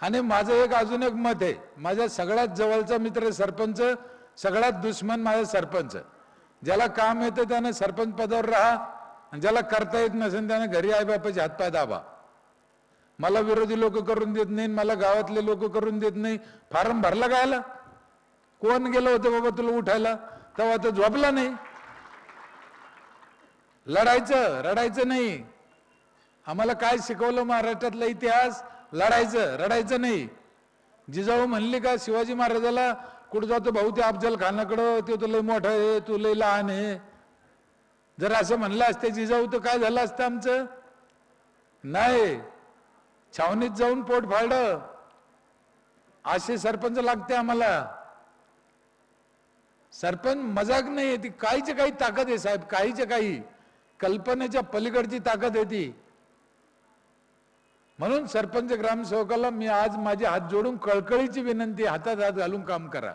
आणि माझं एक अजून एक मत आहे. माझ्या सगळ्यात जवळचा मित्र सरपंच सगळ्यात दुश्मन माझा सरपंच. ज्याला काम येतं त्यानं सरपंच पदावर राहा आणि ज्याला करता येत नसेल त्यानं घरी आई बापाचे हातपाय दाबा. मला विरोधी लोक करून देत नाही मला गावातले लोक करून देत नाही. फार्म भरला गायला कोण गेलं होतं बाबा तुला उठायला? तेव्हा तर झोपला नाही. लढायचं रडायचं नाही. आम्हाला काय शिकवलं महाराष्ट्रातला इतिहास? लढायचं रडायचं नाही. जिजाऊ म्हणली का शिवाजी महाराजाला कुठं जातो भाऊ ते अफजल खानाकडं ते तू लय मोठं आहे तू लय लहान आहे. जर असं म्हणलं असते जिजाऊ तर काय झालं असतं आमचं? नाही. छावणीत जाऊन पोट फाडलं. असे सरपंच लागते आम्हाला. सरपंच मजाक नाही ती काहीचे काही ताकद आहे साहेब काहीच्या काही. कल्पनेच्या पलीकडची ताकद आहे ती. म्हणून सरपंच ग्रामसेवकाला मी आज माझे हात जोडून कळकळीची विनंती हातात हात घालून काम करा.